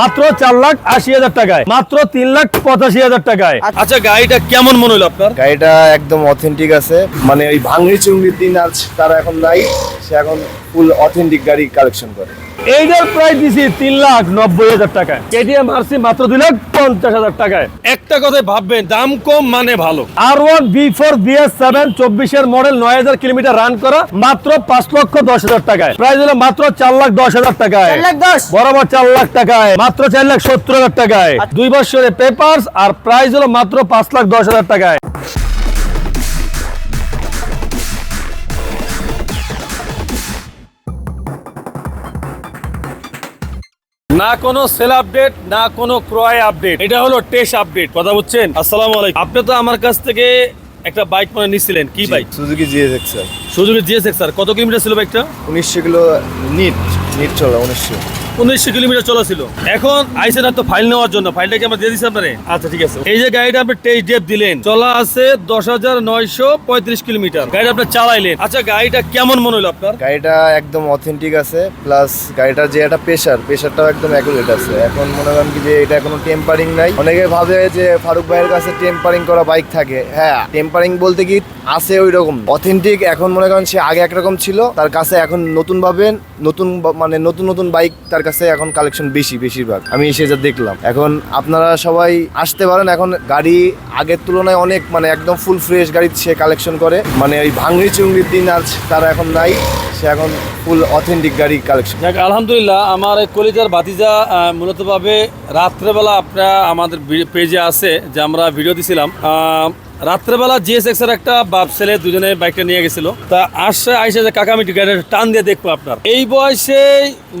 মাত্র চার লাখ আশি হাজার টাকায় মাত্র তিন লাখ পঁচাশি হাজার টাকায়। আচ্ছা গাড়িটা কেমন মনে হলো আপনার? গাড়িটা একদম অথেন্টিক আছে। মানে ওই ভাঙড়ি চুঙ্গির দিন আজ তারা এখন নাই সে এখন ফুল অথেন্টিক গাড়ি কালেকশন করে। এইটার প্রাইস দিছি তিন লাখ নব্বই হাজার টাকায়। কেটিএম আরসি মাত্র দুই লাখ পঞ্চাশ হাজার টাকায়। একটা কথাই ভাববেন দাম কম মানে ভালো। R one B four BS seven চব্বিশের মডেল নয় হাজার কিলোমিটার রান করা মাত্র পাঁচ লক্ষ দশ হাজার টাকায়। প্রাইস হলো মাত্র চার লাখ দশ হাজার টাকায়। বরাবর চার লাখ টাকায় মাত্র চার লাখ সত্তর হাজার টাকায়। আচ্ছা। দুই বছরের পেপারস আর প্রাইস হলো মাত্র পাঁচ লাখ দশ হাজার টাকায়। না কোনো সেল আপডেট না কোনো ক্রয় আপডেট এটা হলো টেস্ট আপডেট কথা বলছেন আসসালামু আলাইকুম। আপনি তো আমার কাছ থেকে একটা বাইক মনে নিছিলেন। কি bike Suzuki GS sir Suzuki GSX sir কত কিলোমিটার ছিল বাইকটা উনিশশো কিলো নিট নিট চলা উনিশশো উনিশশো কিলোমিটার চলা ছিল। এখন আইসেন তো ফাইল নেওয়ার জন্য। ফাইলটা কি আমরা দিয়ে দিচ্ছি আপনারে? আচ্ছা ঠিক আছে। এই যে গাড়িটা আপনি টেস্ট ডেপ দিলেন চলা আছে দশ হাজার নয়শো পঁয়ত্রিশ কিলোমিটার। গাড়িটা আপনি চালাইলেন। আচ্ছা গাড়িটা কেমন মনে হলো আপনার? গাড়িটা একদম অথেন্টিক আছে প্লাস গাড়িটার যে একটা প্রেশার প্রেশারটাও একদম অ্যাকুরেট আছে। এখন মনে করেন কি যে এটা কোনো টেম্পারিং নাই। অনেকে ভাবে যে ফারুক ভাইয়ের কাছে টেম্পারিং করা বাইক থাকে। হ্যাঁ টেম্পারিং বলতে কি আছে ওই রকম অথেন্টিক এখন মনে করেন সে আগে একরকম ছিল তার কাছে এখন নতুন ভাবে নতুন মানে নতুন নতুন বাইক তার কাছে এখন কালেকশন বেশি, বেশিরভাগ। আমি এসে যা দেখলাম। এখন আপনারা সবাই আসতে পারেন, এখন গাড়ি আগের তুলনায় অনেক মানে একদম ফুল ফ্রেশ গাড়ি সে কালেকশন করে। মানে ওই ভাঙড়ি চুংড়ির দিন আজ তারা এখন নাই, সে এখন ফুল অথেন্টিক গাড়ি কালেকশন আলহামদুলিল্লাহ, আমার কলিজার বাতিজা মূলতভাবে রাত্রেবেলা আপনারা আমাদের পেজে আছে যে আমরা ভিডিও দিছিলাম। রাত্রেবেলা জিএসএক্স এর একটা বাপ ছেলে দুজনে বাইকটা নিয়ে গেছিল। তা আসছে আইসে যে কাকা আমি টান দিয়ে দেখব আপনার। এই বয়সে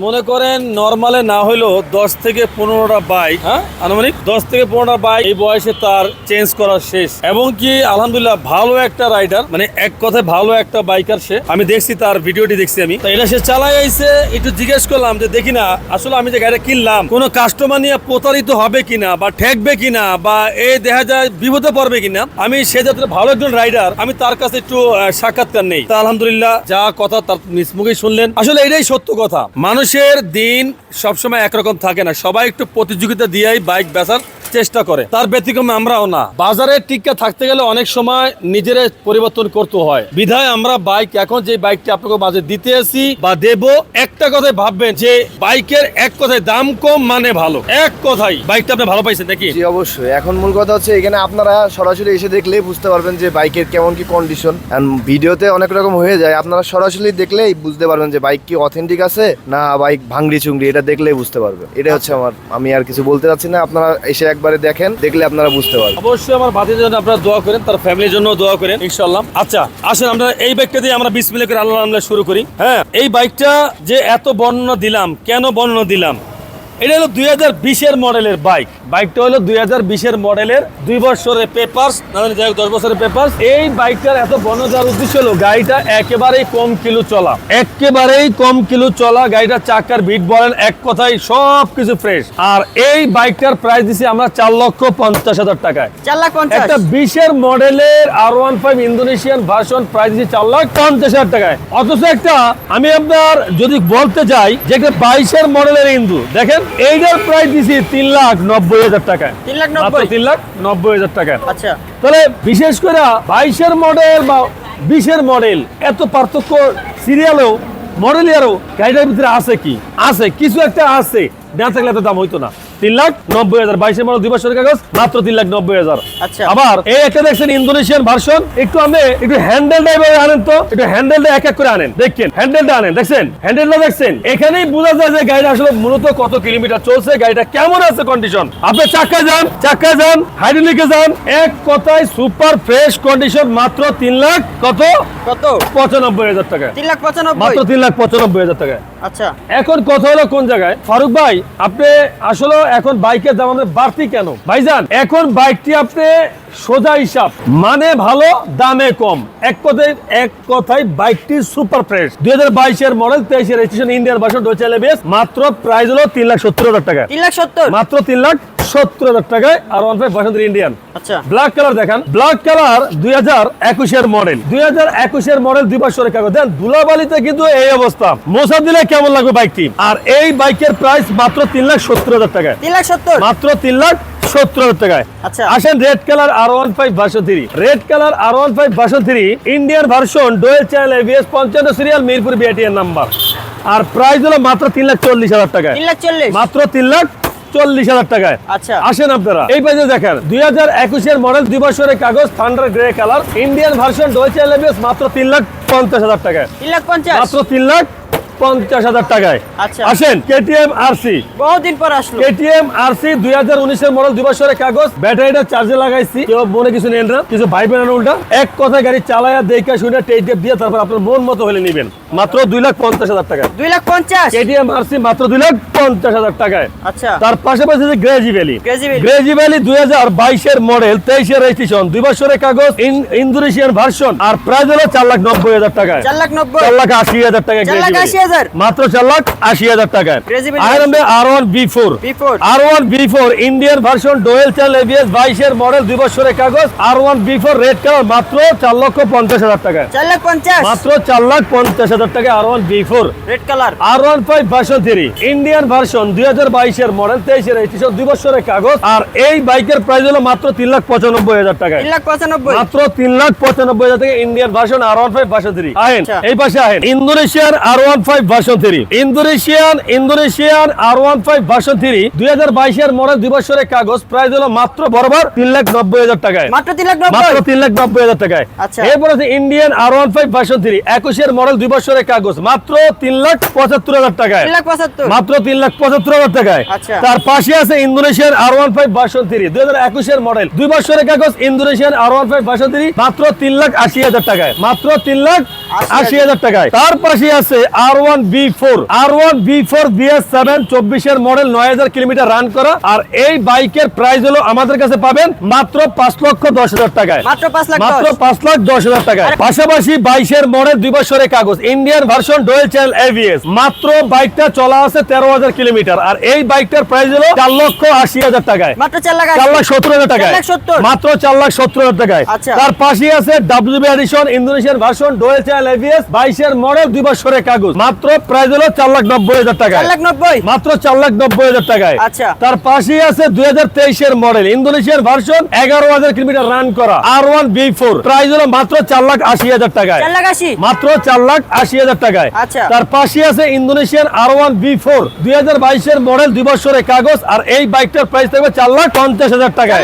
মনে করেন নর্মালে না হলেও দশ থেকে পনেরোটা বাইক হ্যাঁ আনুমানিক দশ থেকে পনেরোটা বাইক এই বয়সে তার চেঞ্জ করা শেষ। এবং কি আলহামদুলিল্লাহ ভালো একটা রাইডার মানে এক কথায় ভালো একটা বাইকার সে। আমি দেখছি তার ভিডিওটি দেখছি আমি। তা এটা সে চালাই আইসে একটু জিজ্ঞেস করলাম যে, দেখি না, আসলে আমি যে গাড়িটা কিনলাম, কোনো কাস্টমার নিয়ে প্রতারিত হবে কিনা বা ঠেকবে কিনা বা এই দেখা যায় বিপদে পড়বে কিনা? আমি সে যাত্রা ভালো একজন রাইডার আমি তার কাছে একটু সাক্ষাৎকার নেই। তা আলহামদুলিল্লাহ, যা কথা তার নিজ শুনলেন। আসলে এটাই সত্য কথা। মানুষের দিন সবসময় একরকম থাকে না। সবাই একটু প্রতিযোগিতা দিয়েই বাইক বেচার চেষ্টা করে। তার ব্যতিক্রমে আমরাও না। বাজারে টিকা থাকতে গেলে অনেক সময় নিজের পরিবর্তন করতে হয়। বিধায় আমরা বাইক এখন যে বাইকটি আপনাকে মাঝে দিতে আসি বা দেব, একটা কথাই ভাববেন যে বাইকের এক কথায় দাম কম মানে ভালো। এক কথাই বাইকটা আপনি ভালো পাইছেন নাকি? অবশ্যই। এখন মূল কথা হচ্ছে, এখানে আপনারা সরাসরি এসে দেখলেই বুঝতে পারবেন যে বাইকের কেমন কি কন্ডিশন অ্যান্ড ভিডিওতে অনেক রকম হয়ে যায়, আপনারা সরাসরি দেখলেই বুঝতে পারবেন যে বাইক কি অথেন্টিক আছে না বাইক ভাঙড়ি চুংড়ি, এটা দেখলেই বুঝতে পারবেন। এটা হচ্ছে আমার, আমি আর কিছু বলতে চাচ্ছি না, আপনারা এসে একবারে দেখেন, দেখলে আপনারা বুঝতে পারবেন। অবশ্যই আমার বাতির জন্য আপনারা দোয়া করেন, তার ফ্যামিলির জন্য দোয়া করেন ইনশাল্লাহ আচ্ছা আসেন, আমরা এই বাইকটা দিয়ে আমরা বিসমিল্লাহ করে আল্লাহ শুরু করি। হ্যাঁ এই বাইকটা যে এত বর্ণনা দিলাম, কেন বর্ণনা দিলাম? এটা হলো দুই হাজার বিশের মডেলের বাইক। বাইকটা হলো দুই হাজার বিশের মডেলের দুই বছরের পেপার্স যাই হোক দশ বছরের পেপার্স এই বাইকটার এত বর্ণনা দেওয়ার উদ্দেশ্য হলো গাড়িটা একেবারেই কম কিলো চলা। একেবারেই কম কিলো চলা গাড়িটার চাকার বিট বলেন এক কথায় সব কিছু ফ্রেশ আর এই বাইকটার প্রাইস দিছি আমরা চার লক্ষ পঞ্চাশ হাজার টাকায়। চার লাখ পঞ্চাশ। একটা বিশের মডেলের R one five Indonesian version price দিচ্ছে চার লাখ পঞ্চাশ হাজার টাকায়। অথচ একটা আমি আপনার যদি বলতে চাই যে একটা বাইশের মডেলের ইন্দু দেখেন এইটার প্রাইস দিছি তিন লাখ নব্বই হাজার টাকায়। তিন লাখ নব্বই? তিন লাখ নব্বই হাজার টাকায়। আচ্ছা। তাহলে বিশেষ করে বাইশের মডেল বা বিশের মডেল এত পার্থক্য সিরিয়ালেও মডেল ইয়ারও গাড়িটার ভিতরে আছে কি? আছে কিছু একটা আছে। না থাকলে এত দাম হইতো না। তিন লাখ নব্বই হাজার। বাইশের মডেল দুই বছরের কাগজ মাত্র তিন লাখ নব্বই হাজার। আচ্ছা। আবার এই একটা দেখছেন ইন্দোনেশিয়ান ভার্সন একটু আপনি একটু হ্যান্ডেলটা এভাবে আনেন তো একটু হ্যান্ডেলটা এক এক করে আনেন। দেখেন হ্যান্ডেলটা আনেন দেখছেন? হ্যান্ডেলটা দেখছেন? এখানেই বোঝা যায় যে গাড়িটা আসলে মূলত কত কিলোমিটার চলছে গাড়িটা কেমন আছে কন্ডিশন আপনি চাক্কা যান চাক্কা যান হাইড্রোলিকে যান এক কথায় সুপার ফ্রেশ কন্ডিশন মাত্র তিন লাখ কত? কত? পঁচানব্বই হাজার টাকা। তিন লাখ পঁচানব্বই? মাত্র তিন লাখ পঁচানব্বই হাজার টাকা। আচ্ছা। এখন কথা হলো কোন জায়গায়? ফারুক ভাই আপনি আসলে এখন বাইকের দাম আমাদের বাড়তি কেন? ভাইজান এখন বাইকটি আপনি সোজা হিসাব মানে ভালো দামে কম। এক কথায় এক কথায় বাইকটি সুপার ফ্রেশ দুই হাজার বাইশের মডেল তেইশের রেজিস্ট্রেশন ইন্ডিয়ান বাসন ডোচে বেস মাত্র প্রাইস হলো তিন লাখ সত্তর হাজার টাকা। তিন লাখ সত্তর। মাত্র তিন লাখ সত্তর হাজার টাকায় আর ওয়ান ফাইভ ইন্ডিয়ান আচ্ছা। ব্ল্যাক কালার দেখান। ব্ল্যাক কালার দুই হাজার একুশের মডেল দুই হাজার একুশের মডেল দুই বছরের কাগজ দেন। ধুলাবালিতে কিন্তু এই অবস্থা। মোসা দিলে কেমন লাগবে বাইকটি আর এই বাইকের প্রাইস মাত্র তিন লাখ সত্তর হাজার টাকায়। তিন লাখ সত্তর? মাত্র তিন লাখ সত্তর হাজার টাকায়। আচ্ছা। আসেন red colour R one five version three red colour R one five version three Indian version dual channel ABS পঞ্চান্ন সিরিয়াল মিরপুর বিআইটিএর নাম্বার আর প্রাইস হলো মাত্র তিন লাখ চল্লিশ হাজার টাকা তিন লাখ চল্লিশ? মাত্র তিন লাখ চল্লিশ হাজার টাকায়। আচ্ছা। আসেন আপনারা। এই পেজে দেখেন দুই হাজার একুশের মডেল দুই বছরের কাগজ thunder grey colour Indian version dual LABS মাত্র তিন লাখ পঞ্চাশ হাজার টাকায়। তিন লাখ পঞ্চাশ? মাত্র তিন লাখ পঞ্চাশ হাজার টাকায়। আচ্ছা। আসেন কেটিএম আরসি বহুদিন পর আসলো। কেটিএম আরসি দুই হাজার উনিশের মডেল দুই বছরের কাগজ ব্যাটারিটা চার্জে লাগাইছি। কেউ মনে কিছু নেন না কিছু না উল্টা। এক কথায় গাড়ি চালায়া দেখে শুনে টেক টেপ দিয়ে তারপর আপনার মন মতো হলে নেবেন। মাত্র দুই লাখ পঞ্চাশ হাজার টাকা দুই লাখ পঞ্চাশ? কেটিএম আরসি মাত্র দুই লাখ পঞ্চাশ হাজার টাকায়। আচ্ছা। তার পাশাপাশি যে গ্রেজি ভ্যালি গ্রেজি ভ্যালি দুই হাজার বাইশের মডেল তেইশের রেজিস্ট্রেশন দুই বছরের কাগজ ইন্দোনেশিয়ান ভার্সন আর প্রাইস হলো চার লাখ নব্বই হাজার টাকা চার লাখ নব্বই। চার লাখ আশি হাজার টাকা হাজার। মাত্র চার লাখ আশি হাজার টাকায় আর R one B four B4 R one B four Indian version dual channel ABS বাইশের মডেল দুই বছরের কাগজ। R one B four red colour মাত্র চার লক্ষ পঞ্চাশ হাজার টাকায় চার লাখ পঞ্চাশ। মাত্র চার লাখ পঞ্চাশ হাজার টাকা R one B four red colour R one five version three Indian version দুই হাজার বাইশের মডেল তেইশের রেজিস্ট্রেশন দুই বছরের কাগজ। আর এই বাইকের প্রাইস হলো মাত্র তিন লাখ পঁচানব্বই হাজার টাকায়। তিন লাখ পঁচানব্বই। মাত্র তিন লাখ পঁচানব্বই হাজার টাকা Indian version R one five version three আহেন আচ্ছা। এই পাশে আহেন। Indonesian R one five version three. Indonesian Indonesian R one five version three. দুই হাজার বাইশের মডেল দুই বছরের কাগজ। প্রাইস হলো মাত্র বরাবর তিন লাখ নব্বই হাজার টাকায়। মাত্র তিন লাখ মাত্র তিন লাখ নব্বই হাজার টাকায়। আচ্ছা। এরপর আছে Indian R one five version three. একুশের মডেল দুই বছরের কাগজ। মাত্র তিন লাখ পঁচাত্তর হাজার টাকায়। তিন লাখ পঁচাত্তর। মাত্র তিন লাখ পঁচাত্তর হাজার টাকায়। আচ্ছা। তার পাশে আছে Indonesian R one five version three. দুই হাজার একুশের মডেল। দুই বছরের কাগজ Indonesian R one five version three. মাত্র তিন লাখ আশি হাজার টাকায়। মাত্র তিন লাখ আশি হাজার টাকায়। তার পাশে আছে R one B four R one B four BS seven চব্বিশের মডেল নয় হাজার কিলোমিটার রান করা। আর এই বাইকের প্রাইস হলো আমাদের কাছে পাবেন মাত্র পাঁচ লক্ষ দশ হাজার টাকায়। মাত্র পাঁচ লাখ দশ। হাজার টাকা পাশাপাশি বাইশের মডেল দুই বছরের কাগজ Indian version dual channel ABS মাত্র বাইকটা চলা আছে তেরো হাজার কিলোমিটার। আর এই বাইকটার প্রাইস হলো চার লক্ষ আশি হাজার টাকায়। মাত্র চার লাখ চার লাখ সত্তর হাজার টাকায়। মাত্র চার লাখ সত্তর হাজার টাকায়। আচ্ছা। তার পাশে আছে WB edition Indonesian version dual channel ABS বাইশের মডেল দুই বছরের কাগজ। মাত্র প্রাইস হলো চার লাখ নব্বই হাজার নব্বই মাত্র চার লাখ নব্বই হাজার টাকায় আচ্ছা। তার পাশেই আছে দুই হাজার তেইশের মডেল ইন্দোনেশিয়ার ভার্সন এগারো হাজার কিলোমিটার রান করা R one B four price হলো মাত্র চার লাখ আশি হাজার টাকায় মাত্র চার লাখ আশি হাজার টাকায় আচ্ছা। তার পাশে আছে Indonesian R one B four দুই হাজার বাইশের মডেল দুই বছরের কাগজ আর এই বাইকটার প্রাইস থাকবে চার লাখ পঞ্চাশ হাজার টাকায়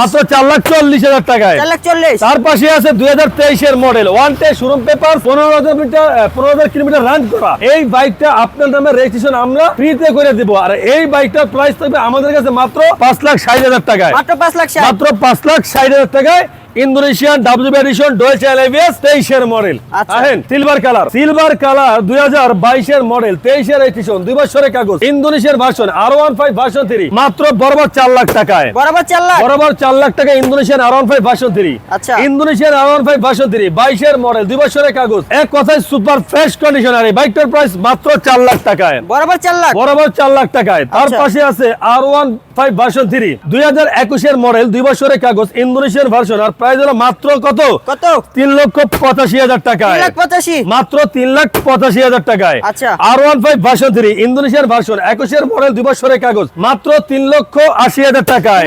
মাত্র চার লাখ চল্লিশ হাজার টাকায় চল্লিশ তার পাশে আছে দুই হাজার তেইশের মডেল ওয়ান টে শোরুম পেপার পনেরো হাজার মিটার পনেরো হাজার কিলোমিটার রান করা এই বাইকটা আপনার নামে রেজিস্ট্রেশন আমরা ফ্রিতে করে দিব। আর এই বাইকটার প্রাইস থাকবে আমাদের কাছে মাত্র পাঁচ লাখ ষাট হাজার টাকায়। মাত্র পাঁচ লাখ মাত্র পাঁচ লাখ ষাট হাজার টাকায় Indonesian W edition dual channel তেইশের মডেল আচ্ছা। আহেন সিলভার কালার সিলভার কালার দুই হাজার বাইশের মডেল তেইশের রেজিস্ট্রেশন দুই বছরের কাগজ। ইন্দোনেশিয়ার version R one five version three মাত্র বরাবর চার লাখ টাকায়। বরাবর চার লাখ? বরাবর চার লাখ টাকা Indonesian R one five version three আচ্ছা। Indonesian R one five version three বাইশের মডেল দুই বছরের কাগজ। এক কথায় সুপার ফ্রেশ কন্ডিশন আর এই বাইকটার প্রাইস মাত্র চার লাখ টাকায়। বরাবর চার লাখ? বরাবর চার লাখ টাকায়। তার আচ্ছা। পাশে আছে R one five version three দুই হাজার একুশের মডেল দুই বছরের কাগজ ইন্দোনেশিয়ান ভার্সন আর প্রাইস হলো মাত্র কত? কত? তিন লক্ষ পঁচাশি হাজার টাকায়। পঁচাশি? মাত্র তিন লাখ পঁচাশি হাজার টাকায়। আচ্ছা। R one five version three ইন্দোনেশিয়ার ভার্সন একুশের মডেল দুই বছরের কাগজ মাত্র তিন লক্ষ আশি হাজার টাকায়।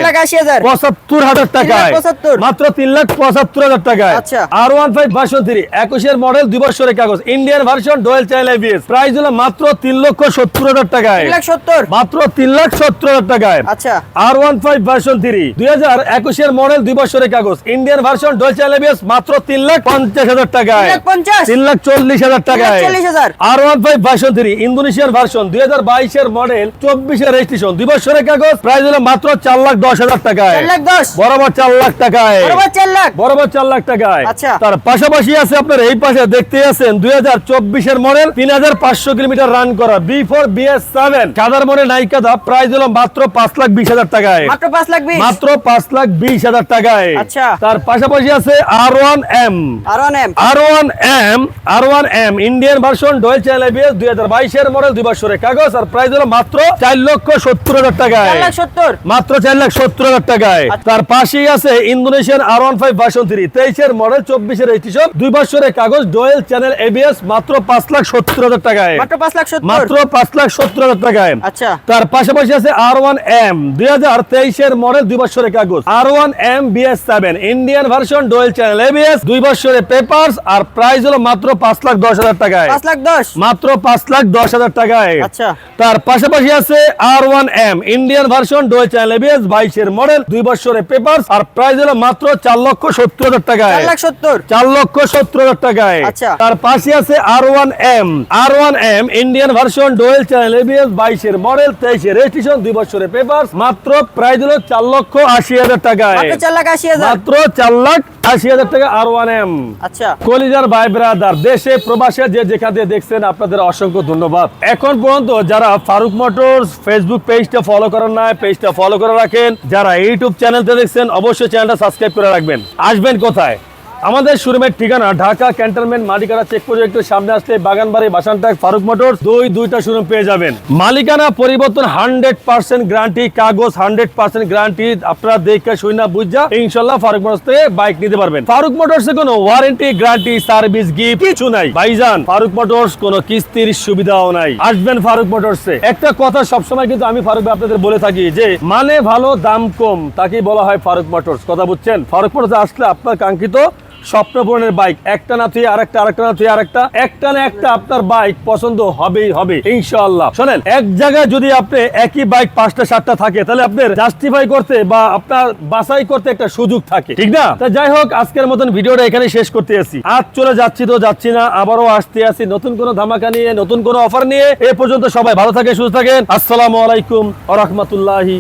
পঁচাত্তর হাজার টাকায়। মাত্র তিন লাখ পঁচাত্তর হাজার টাকায়। R one five version three একুশের মডেল দুই বছরের কাগজ Indian version dual channel ABS price হলো মাত্র তিন লক্ষ সত্তর হাজার টাকায়। মাত্র তিন লাখ সত্তর হাজার টাকায়। আচ্ছা। R one five version three দুই হাজার একুশের মডেল দুই বছরের কাগজ ইন্ডিয়ান ইন্ডিয়ান ভার্সন ডলচে এলবিএস মাত্র তিন লাখ পঞ্চাশ হাজার টাকায়। তিন লাখ চল্লিশ হাজার টাকায়। R one five version three Indonesian version দুই হাজার বাইশের মডেল চব্বিশের রেজিস্ট্রেশন দুই বছরের কাগজ প্রাইস হলো মাত্র চার লাখ দশ হাজার টাকায়। বরাবর চার লাখ টাকায়। বরাবর চার লাখ। টাকায়। আচ্ছা। তার পাশাপাশি আছে আপনার এই পাশে দেখতে আছেন দুই হাজার চব্বিশের মডেল তিন হাজার পাঁচশো কিলোমিটার রান করা। বি ফোর বিএস সেভেন কাদার মনে নাইকা দা প্রাইস হলো মাত্র পাঁচ লাখ বিশ হাজার টাকায়। মাত্র পাঁচ লাখ বিশ। মাত্র পাঁচ লাখ বিশ হাজার টাকায়। আচ্ছা। তার পাশাপাশি আছে R one M R one M R one M R one M Indian version dual channel ABS দুই হাজার বাইশের মডেল দুই বছরের কাগজ আর প্রাইস হলো মাত্র চার লক্ষ সত্তর হাজার টাকায়। মাত্র চার লাখ সত্তর হাজার টাকায়। আচ্ছা। তার পাশেই আছে Indonesian R one five version three তেইশের মডেল চব্বিশের রেজিস্ট্রেশন দুই বছরের কাগজ ডোয়েল চ্যানেল এবিএস মাত্র পাঁচ লাখ সত্তর হাজার টাকায়। মাত্র পাঁচ লাখ সত্তর। মাত্র পাঁচ লাখ সত্তর হাজার টাকায়। আচ্ছা। তার পাশাপাশি আছে আর ওয়ান এম দুই হাজার তেইশের মডেল দুই বছরের কাগজ R one M BS seven Indian version dual channel ABS দুই বছরের পেপারস আর প্রাইস হলো মাত্র পাঁচ লাখ দশ হাজার টাকায়। পাঁচ লাখ দশ? মাত্র পাঁচ লাখ দশ হাজার টাকায়। আচ্ছা। তার পাশাপাশি আছে R one M Indian version dual channel ABS বাইশের মডেল দুই বছরের পেপারস আর প্রাইস হলো মাত্র চার লক্ষ সত্তর হাজার টাকায়। চার লাখ চার লক্ষ সত্তর হাজার টাকায়। আচ্ছা। তার পাশে আছে R one M R one M Indian version dual channel ABS বাইশের মডেল তেইশের রেজিস্ট্রেশন দুই বছরের পেপার মাত্র প্রাইস হলো চার লক্ষ আশি হাজার টাকায়। মাত্র চার লাখ আশি হাজার টাকা আর ওয়ান এম আচ্ছা। কলিজার ভাই ব্রাদার দেশে প্রবাসে যে যেখান থেকে দেখছেন আপনাদের অসংখ্য ধন্যবাদ। এখন পর্যন্ত যারা ফারুক মোটরস ফেসবুক পেজটা ফলো করেন না পেজটা ফলো করে রাখেন। যারা ইউটিউব চ্যানেলটা দেখছেন অবশ্যই চ্যানেলটা সাবস্ক্রাইব করে রাখবেন। আসবেন কোথায়? আমাদের শোরুমের ঠিকানা ঢাকা ক্যান্টনমেন্ট মালিকানা চেক প্রজেক্টের সামনে আসলে বাগানবাড়ি বাসানটাক ফারুক মোটরস। দুই, দুইটা শোরুম পেয়ে যাবেন। মালিকানা পরিবর্তন হান্ড্রেড পার্সেন্ট গ্যারান্টি, কাগজ হান্ড্রেড পার্সেন্ট গ্যারান্টি, আপনারা দেখে শুই না বুঝা ইনশাল্লাহ ফারুক মোটরস থেকে বাইক নিতে পারবেন। ফারুক মোটরস কোনো ওয়ারেন্টি গ্যারান্টি সার্ভিস গিফট কিছু নাই। ভাইজান, ফারুক মোটরস কোনো কিস্তির সুবিধাও নাই। আসবেন ফারুক মোটরস। একটা কথা সবসময় কিন্তু আমি ফারুক আপনাদের বলে থাকি যে মানে ভালো, দাম কম, তাকেই বলা হয় ফারুক মোটরস। কথা বুঝছেন? ফারুক মোটরস আসলে আপনার কাঙ্ক্ষিত স্বপ্ন পূরণের বাইক একটা না তুই আরেকটা আরেকটা না তুই আরেকটা, একটা না একটা আপনার বাইক পছন্দ হবেই হবে, ইনশাআল্লাহ। শোনেন, এক জায়গায় যদি আপনি একই বাইক পাঁচটা, সাতটা থাকে, তাহলে আপনার জাস্টিফাই করতে বা আপনার বাছাই করতে একটা সুযোগ থাকে, ঠিক না? তা যাই হোক, আজকের মতন ভিডিওটা এখানে শেষ করতে আসি আজ চলে যাচ্ছি তো যাচ্ছি না, আবারও আসতে আসি নতুন কোনো ধামাকা নিয়ে, নতুন কোনো অফার নিয়ে। এ পর্যন্ত সবাই ভালো থাকে সুস্থ থাকেন। আসসালামু আলাইকুম আ রহমতুল্লাহি